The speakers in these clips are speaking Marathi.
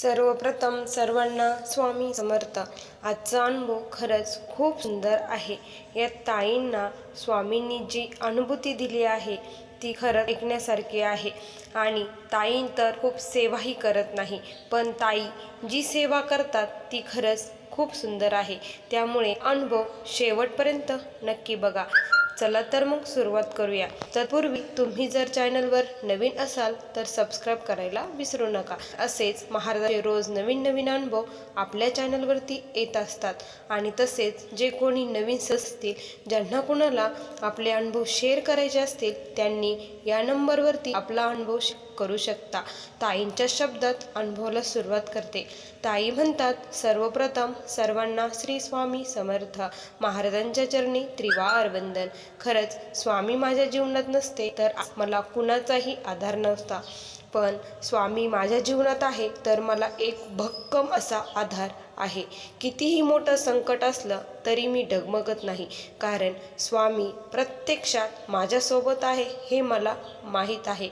सर्वप्रथम सर्वांना स्वामी समर्थ. आजचा अनुभव खरंच खूप सुंदर आहे. या ताईंना स्वामींनी जी अनुभूती दिली आहे ती खरं ऐकण्यासारखी आहे. आणि ताई तर खूप सेवाही करत नाही पण ताई जी सेवा करतात ती खरंच खूप सुंदर आहे. त्यामुळे अनुभव शेवटपर्यंत नक्की बघा. चला तर मग सुरुवात करूया. तत्पूर्वी तुम्ही जर चॅनलवर नवीन असाल तर सबस्क्राईब करायला विसरू नका. असेच महाराजांचे रोज नवीन नवीन अनुभव आपल्या चॅनलवरती येत असतात. आणि तसेच जे कोणी नवीन असतील ज्यांना कोणाला आपले अनुभव शेअर करायचे असतील त्यांनी या नंबरवरती आपला अनुभव करू शकता. ताईंच्या शब्दात अनुभवाला सुरुवात करते. ताई म्हणतात सर्वप्रथम सर्वांना श्री स्वामी समर्थ. महाराजांच्या चरणी त्रिवा वंदन. खरंच स्वामी माझ्या जीवनात नसते तर मला कुणाचाही आधार नसता पण स्वामी माझ्या जीवनात आहे तर मला एक भक्कम असा आधार आहे. कितीही मोठं संकट असलं तरी मी डगमगत नाही. कारण स्वामी प्रत्यक्षात माझ्यासोबत आहे हे मला माहीत आहे.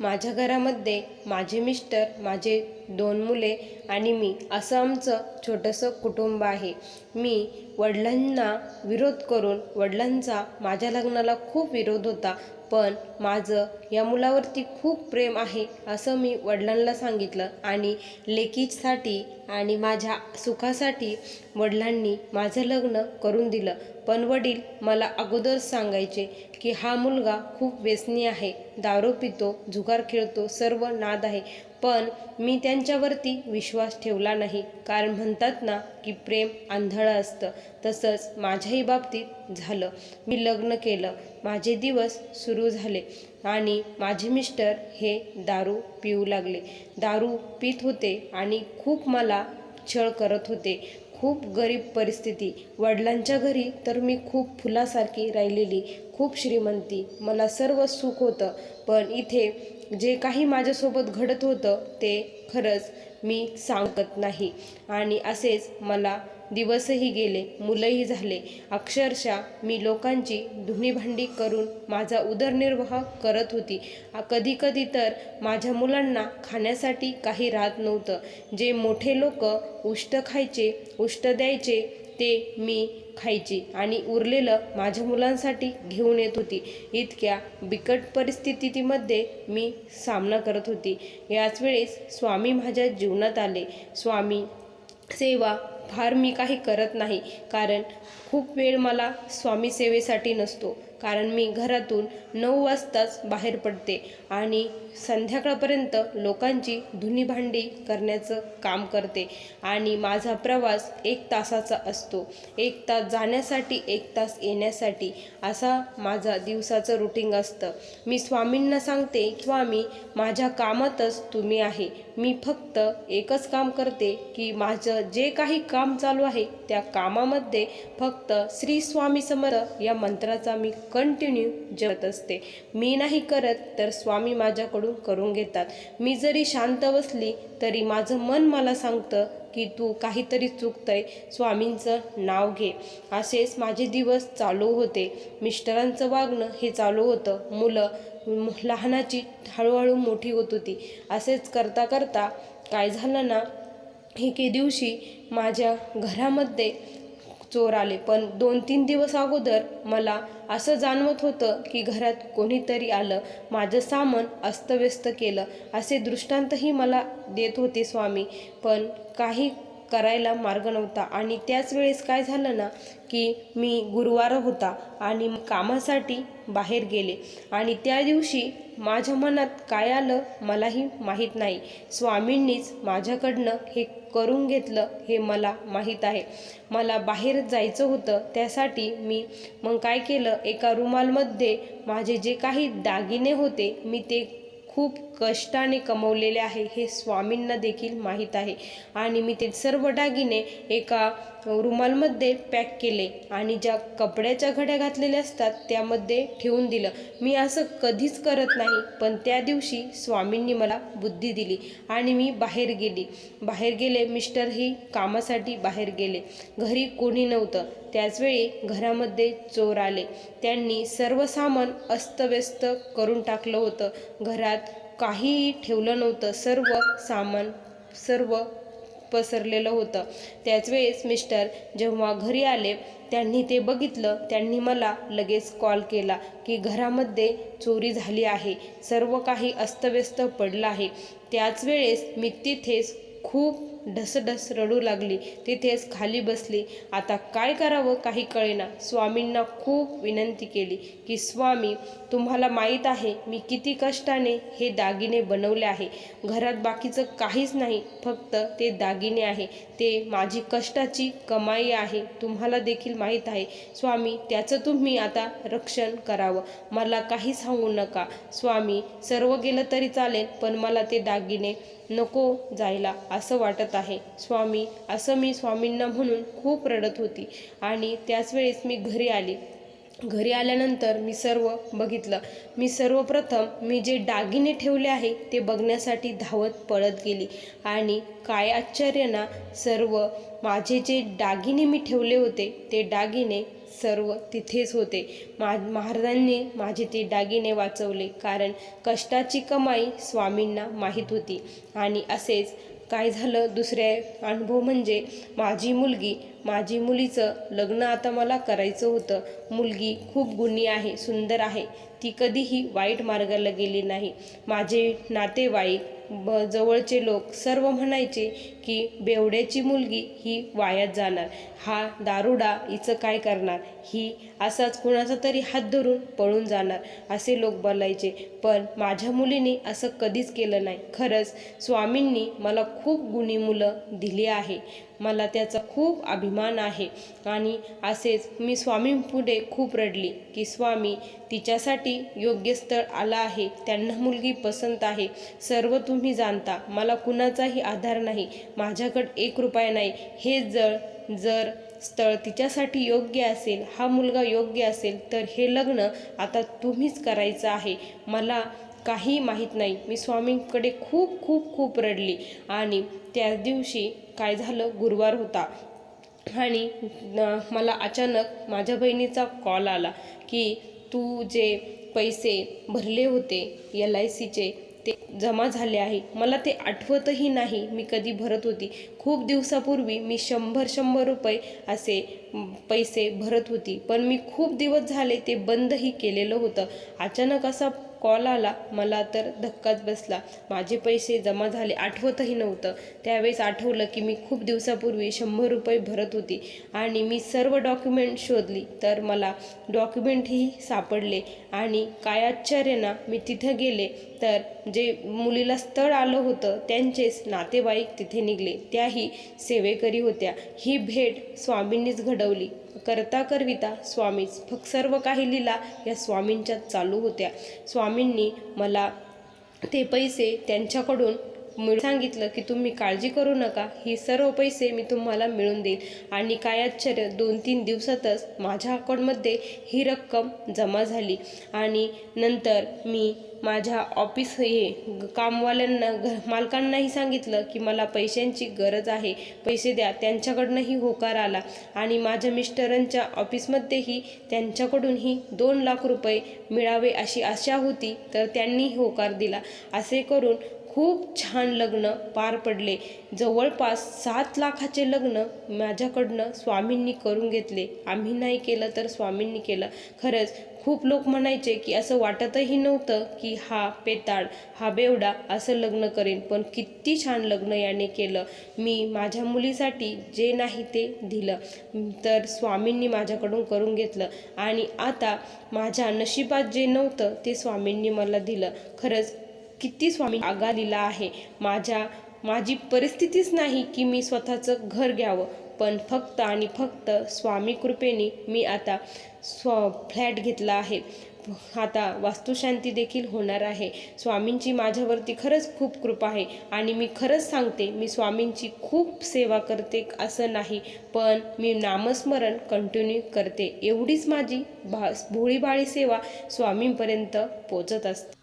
माझ्या घरामध्ये माझे मिस्टर माझे दोन मुले आणि मी. असं आमचं छोटंसं कुटुंब आहे. मी वडिलांना विरोध करून वडिलांचा माझ्या लग्नाला खूप विरोध होता. पण माझं या मुलावरती खूप प्रेम आहे असं मी वडिलांना सांगितलं. आणि लेकीसाठी आणि माझ्या सुखासाठी वडिलांनी माझं लग्न करून दिलं. पण वडील मला अगोदर सांगायचे की हा मुलगा खूप व्यसनी आहे. दारू पितो जुगार खेळतो सर्व नाद आहे. पण मी त्यांच्यावरती विश्वास ठेवला नाही. कारण म्हणतात ना की प्रेम आंधळं असतं. तसंच माझ्याही बाबतीत झालं. मी लग्न केलं. माझे दिवस सुरू झाले. आणि माझे मिस्टर हे दारू पिऊ लागले. दारू पित होते आणि खूप मला छळ करत होते. खूप गरीब परिस्थिती. वडिलांच्या घरी तर मी खूप फुलासारखी राहिलेली. खूप श्रीमंती. मला सर्व सुख होतं. पण इथे जे काही माझ्यासोबत घडत होतं ते खरंच मी सांगत नाही. आणि असेच मला दिवसही गेले मुलंही झाले. अक्षरशः मी लोकांची धुणीभांडी करून माझा उदरनिर्वाह करत होती. कधीकधी तर माझ्या मुलांना खाण्यासाठी काही राहत नव्हतं. जे मोठे लोक उष्ट खायचे उष्ट द्यायचे ते मी खायची आणि उरलेलं माझ्या मुलांसाठी घेऊन येत होती. इतक्या बिकट परिस्थितीमध्ये मी सामना करत होती. याच वेळेस स्वामी माझ्या जीवनात आले. स्वामी सेवा फार मी काही करत नाही कारण खूप वेळ मला स्वामी सेवेसाठी नसतो. कारण मी घरातून नऊ वाजताच बाहेर पडते आणि संध्याकाळपर्यंत लोकांची धुनी भांडी करण्याचं काम करते आणि माझा प्रवास एक तासाचा असतो. एक तास जाण्यासाठी एक तास येण्यासाठी असा माझा दिवसाचं रुटीन असतं. मी स्वामींना सांगते स्वामी माझ्या कामातच तुम्ही आहे. मी फक्त एकच काम करते की माझं जे काही काम चालू आहे त्या कामामध्ये फक्त श्री स्वामी समर्थ या मंत्राचा मी कंटिन्यू जगत असते. मी नाही करत तर स्वामी माझ्याकडून करून घेतात. मी जरी शांत बसली तरी माझं मन मला सांगतं की तू काहीतरी चुकतंय. स्वामींचं नाव घे. असेच माझे दिवस चालू होते. मिस्टरांचं वागणं हे चालू होतं. मुलं लहानाची हळूहळू मोठी होत होती. असेच करता करता काय झालं ना एके दिवशी माझ्या घरामध्ये चोर आले. पण दोन तीन दिवस अगोदर मला असं जाणवत होतं की घरात कोणीतरी आलं. माझं सामान अस्तव्यस्त केलं. असे दृष्टांतही मला देत होते स्वामी. पण काही करायला मार्ग नव्हता. आणि त्याच वेळेस काय झालं ना की मी गुरुवार होता आणि कामासाठी बाहेर गेले. आणि त्या दिवशी माझ्या मनात काय आलं मलाही माहीत नाही. स्वामींनीच माझ्याकडनं हे करून घेतलं हे मला माहीत आहे. मला बाहेर जायचं होतं त्यासाठी मी मग काय केलं? एका रुमालमध्ये माझे जे काही दागिने होते मी ते खूप कष्टाने कमवलेले आहे हे स्वामींना देखील माहीत आहे. आणि मी ते सर्व दागिने एका रुमालमध्ये पॅक केले आणि ज्या कपड्याच्या घड्या घातलेल्या असतात त्यामध्ये ठेवून दिलं. मी असं कधीच करत नाही पण त्या दिवशी स्वामींनी मला बुद्धी दिली आणि मी बाहेर गेली. बाहेर गेले मिस्टरही कामासाठी बाहेर गेले. घरी कोणी नव्हतं. त्याचवेळी घरामध्ये चोर आले. त्यांनी सर्व सामान अस्तव्यस्त करून टाकलं होतं. घरात काहीही ठेवलं नव्हतं. सर्व सामान सर्व पसरलेलं होतं. त्याचवेळेस मिस्टर जेव्हा घरी आले त्यांनी ते बघितलं. त्यांनी मला लगेच कॉल केला की घरामध्ये चोरी झाली आहे. सर्व काही अस्तव्यस्त पडलं आहे. त्याच वेळेस मी तिथेच खूप ढसढस रडू लागली. तिथेच खाली बसली. आता काय करावं काही कळेना. स्वामींना खूप विनंती केली की स्वामी तुम्हाला माहीत आहे मी किती कष्टाने हे दागिने बनवले आहे. घरात बाकीचं काहीच नाही. फक्त ते दागिने आहे. ते माझी कष्टाची कमाई आहे. तुम्हाला देखील माहीत आहे. स्वामी त्याचं तुम्ही आता रक्षण करावं. मला काही सांगू नका. स्वामी सर्व गेलं तरी चालेल पण मला ते दागिने नको जायला असं वाटत आहे. स्वामी असं मी स्वामींना म्हणून खूप रडत होती आणि त्याच वेळेस मी घरी आली. घरी आल्यानंतर मी सर्व बघितलं. मी सर्वप्रथम मी जे दागिने ठेवले आहे ते बघण्यासाठी धावत पळत गेली आणि काय आश्चर्य ना सर्व माझे जे दागिने मी ठेवले होते ते दागिने सर्व तिथेच होते. मा महाराजांनी माझे ते दागिने वाचवले कारण कष्टाची कमाई स्वामींना माहीत होती आणि असेच काय झालं? दुसरे अनुभव म्हणजे माझी मुलगी माझी मुलीचं लग्न आता मला करायचं होतं. मुलगी खूप गुणी आहे सुंदर आहे. ती कधीही वाईट मार्गाला गेली नाही. माझे नातेवाईक ब जवळचे लोक सर्व म्हणायचे की बेवड्याची मुलगी ही वायात जाणार. हा दारुडा हिचं काय करणार? ही असाच कुणाचा तरी हात धरून पळून जाणार असे लोक बोलायचे. पण माझ्या मुलीने असं कधीच केलं नाही. खरंच स्वामींनी मला खूप गुणी मुलं दिली आहे. मला त्याचा खूप अभिमान आहे. आणि असेच मी स्वामींपुढे खूप रडली की स्वामी तिच्यासाठी योग्य स्थळ आलं आहे. त्यांना मुलगी पसंत आहे. सर्व तुम्ही जाणता. मला कुणाचाही आधार नाही. माझ्याकडे एक रुपया नाही. हे जर जर स्थळ तिच्यासाठी योग्य असेल हा मुलगा योग्य असेल तर हे लग्न आता तुम्हीच करायचं आहे. मला काही माहीत नाही. मी स्वामींकडे खूप खूप खूप रडली आणि त्या दिवशी काय झालं? गुरुवार होता. आणि मला अचानक माझ्या बहिणीचा कॉल आला की तू जे पैसे भरले होते एल आय सीचे ते जमा झाले आहे. मला ते आठवतही नाही. मी कधी भरत होती. खूप दिवसापूर्वी मी शंभर शंभर रुपये असे पैसे भरत होती. पण मी खूप दिवस झाले ते बंदही केलेलं होतं. अचानक असा कॉल आला मला तर धक्काच बसला. माझे पैसे जमा झाले आठवतही नव्हतं. त्यावेळेस आठवलं की मी खूप दिवसापूर्वी शंभर रुपये भरत होती आणि मी सर्व डॉक्युमेंट शोधली. तर मला डॉक्युमेंटही सापडले आणि काय आश्चर्यना मी तिथं गेले. तर जे मुलीला स्थळ आलं होतं त्यांचेच नातेवाईक तिथे निघले. त्याही सेवेकरी होत्या. ही भेट स्वामींनीच घडवली. करता करविता स्वामीच. फक्त सर्व काही लीला या स्वामींच्यात चालू होत्या. स्वामींनी मला ते पैसे त्यांच्याकडून मिळून सांगितलं की तुम्ही काळजी करू नका. ही सर्व पैसे मी तुम्हाला मिळून देईल आणि काय आश्चर्य दोन तीन दिवसातच माझ्या अकाउंटमध्ये ही रक्कम जमा झाली. आणि नंतर मी माझ्या ऑफिस हे कामवाल्यांना घ मालकांनाही सांगितलं की मला पैशांची गरज आहे. पैसे द्या. त्यांच्याकडनंही होकार आला. आणि माझ्या मिस्टरांच्या ऑफिसमध्येही त्यांच्याकडूनही दोन लाख रुपये मिळावे अशी आशा होती. तर त्यांनीही होकार दिला. असे करून खूप छान लग्न पार पडले. जवळपास सात लाखाचे लग्न माझ्याकडनं स्वामींनी करून घेतले. आम्ही नाही केलं तर स्वामींनी केलं. खरंच खूप लोक म्हणायचे की असं वाटतही नव्हतं की हा पेताड हा बेवडा असं लग्न करेन. पण किती छान लग्न याने केलं. मी माझ्या मुलीसाठी जे नाही ते दिलं. तर स्वामींनी माझ्याकडून करून घेतलं. आणि आता माझ्या नशिबात जे नव्हतं ते स्वामींनी मला दिलं. खरंच किती स्वामी आगालेला आहे. माझ्या माझी परिस्थितीच नाही की मी स्वतःचं घर घ्यावं पण फक्त आणि फक्त स्वामी कृपेने मी आता स्व फ्लॅट घेतला आहे. आता वास्तुशांती देखील होणार आहे. स्वामींची माझ्यावरती खरंच खूप कृपा आहे आणि मी खरंच सांगते मी स्वामींची खूप सेवा करते असं नाही पण मी नामस्मरण कंटिन्यू करते. एवढीच माझी भा भोळीबाळी सेवा स्वामींपर्यंत पोचत असते.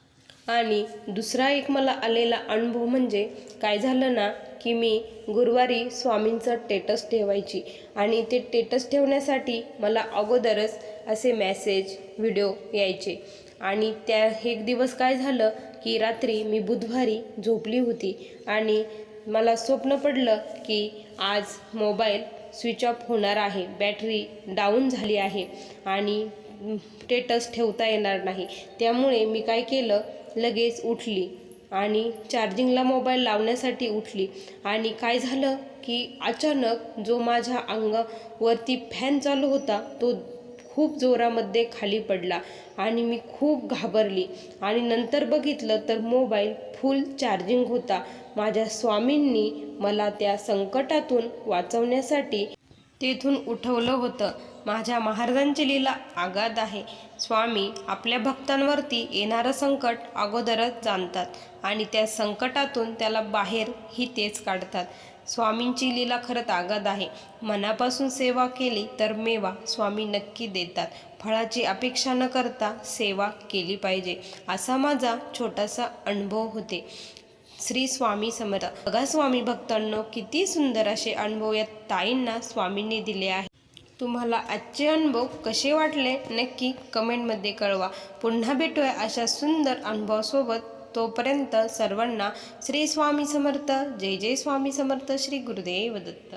आणि दुसरा एक मला आलेला अनुभव म्हणजे काय झालं ना की मी गुरुवारी स्वामींचं टेटस ठेवायची. आणि ते टेटस ठेवण्यासाठी मला अगोदरच असे मॅसेज व्हिडिओ यायचे. आणि त्या एक दिवस काय झालं की रात्री मी बुधवारी झोपली होती. आणि मला स्वप्न पडलं की आज मोबाईल स्विच ऑफ होणार आहे बॅटरी डाऊन झाली आहे. आणि टेटस ठेवता येणार नाही. त्यामुळे मी काय केलं लगेच उठली आणि चार्जिंगला मोबाईल लावण्यासाठी उठली. आणि काय झालं की अचानक जो माझ्या अंगावरती फॅन चालू होता तो खूप जोरामध्ये खाली पडला आणि मी खूप घाबरली. आणि नंतर बघितलं तर मोबाईल फुल चार्जिंग होता. माझ्या स्वामींनी मला त्या संकटातून वाचवण्यासाठी तेथून उठवलं होतं. माझ्या महाराजांची लीला आगाध आहे. स्वामी आपल्या भक्तांवरती येणारं संकट अगोदरच जाणतात आणि त्या संकटातून त्याला बाहेर ही तेच काढतात. स्वामींची लीला खरंच आगाध आहे. मनापासून सेवा केली तर मेवा स्वामी नक्की देतात. फळाची अपेक्षा न करता सेवा केली पाहिजे असा माझा छोटासा अनुभव होते. श्री स्वामी समर्थ. बघा स्वामी भक्तांनो किती सुंदर असे अनुभव या ताईंना स्वामींनी दिले आहे. तुम्हाला आजचे अनुभव कसे वाटले नक्की कमेंटमध्ये कळवा. पुन्हा भेटूया अशा सुंदर अनुभवासोबत. तोपर्यंत सर्वांना श्री स्वामी समर्थ. जय जय स्वामी समर्थ. श्री गुरुदेव दत्त.